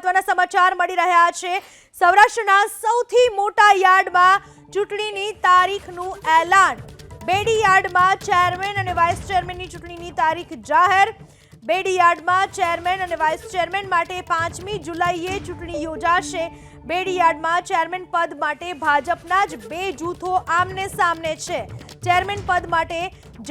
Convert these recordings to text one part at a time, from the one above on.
મહત્વના સમાચાર મળી રહ્યા છે. સૌરાષ્ટ્રના સૌથી મોટા યાર્ડમાં ચૂંટણીની તારીખનું એલાન. બેડી યાર્ડમાં ચેરમેન અને વાઇસ ચેરમેનની ચૂંટણીની તારીખ જાહેર. બેડી યાર્ડમાં ચેરમેન અને વાઇસ ચેરમેન માટે પાંચમી જુલાઈએ ચૂંટણી યોજાશે. બેડી યાર્ડમાં ચેરમેન પદ માટે ભાજપના જ બે જૂથો આમને સામને છે. ચેરમેન પદ માટે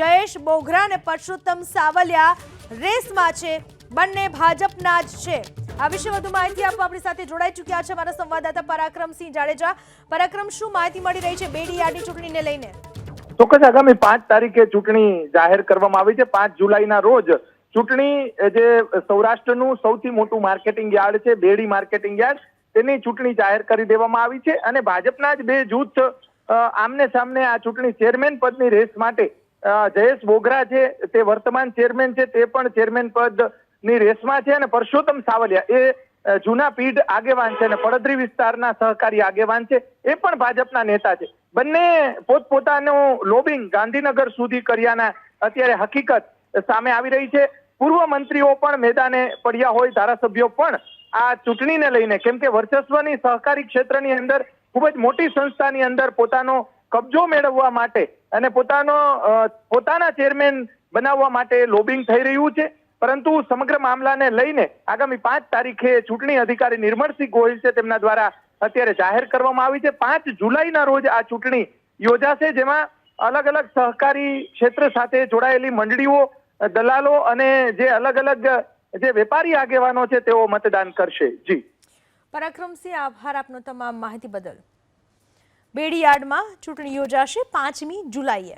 જયેશ બોઘરા અને પરસોત્તમ સાવલિયા રેસમાં છે. બંને ભાજપના જ છે. આ વિશે વધુ માહિતી આપવા આપણી સાથે જોડાઈ ચૂક્યા છે મારા સંવાદદાતા પરાક્રમસિંહ જાડેજા. પરાક્રમ, શું માહિતી મળી રહી છે બેડી યાર્ડની ચૂંટણીને લઈને? ચોક્કસ, આગામી પાંચ તારીખે ચૂંટણી જાહેર કરવામાં આવી છે. પાંચ જુલાઈના રોજ ચૂંટણી જે સૌરાષ્ટ્રનું સૌથી મોટું માર્કેટિંગ યાર્ડ છે, બેડી માર્કેટિંગ યાર્ડ, તેની ચૂંટણી જાહેર કરી દેવામાં આવી છે. અને ભાજપના જ બે જૂથ આમને સામને આ ચૂંટણી ચેરમેન પદની રેસ માટે જયેશ બોગરા છે, તે વર્તમાન ચેરમેન છે, તે પણ ચેરમેન પદની રેસમાં છે અને પરસોત્તમ સાવલિયા એ જૂના પીઢ આગેવાન છે અને પડદરી વિસ્તારના સહકારી આગેવાન છે, એ પણ ભાજપના નેતા છે. બંને પોતપોતાનું લોબિંગ ગાંધીનગર સુધી કર્યાના અત્યારે હકીકત સામે આવી રહી છે. પૂર્વ મંત્રીઓ પણ મેદાને પડ્યા હોય, ધારાસભ્યો પણ આ ચૂંટણીને લઈને, કેમ કે વર્ચસ્વની સહકારી ક્ષેત્રની અંદર, ખૂબ જ મોટી સંસ્થાની અંદર પોતાનો કબજો મેળવવા માટે અને પોતાનો પોતાના ચેરમેન બનાવવા માટે લોબિંગ થઈ રહ્યું છે. પરંતુ સમગ્ર મામલાને લઈને આગામી પાંચ તારીખે ચૂંટણી અધિકારી નિર્મળસિંહ ગોહિલ છે તેમના દ્વારા અત્યારે જાહેર કરવામાં આવી છે. પાંચ જુલાઈના રોજ આ ચૂંટણી યોજાશે, જેમાં અલગ અલગ સહકારી ક્ષેત્ર સાથે જોડાયેલી મંડળીઓ, દલાલો અને જે અલગ અલગ જે વેપારી આગેવાનો છે, તેઓ મતદાન કરશે. જી. પરાક્રમસિંહ, આભાર આપનો તમામ માહિતી બદલ. બેડી યાર્ડમાં ચૂંટણી યોજાશે પાંચમી જુલાઈએ.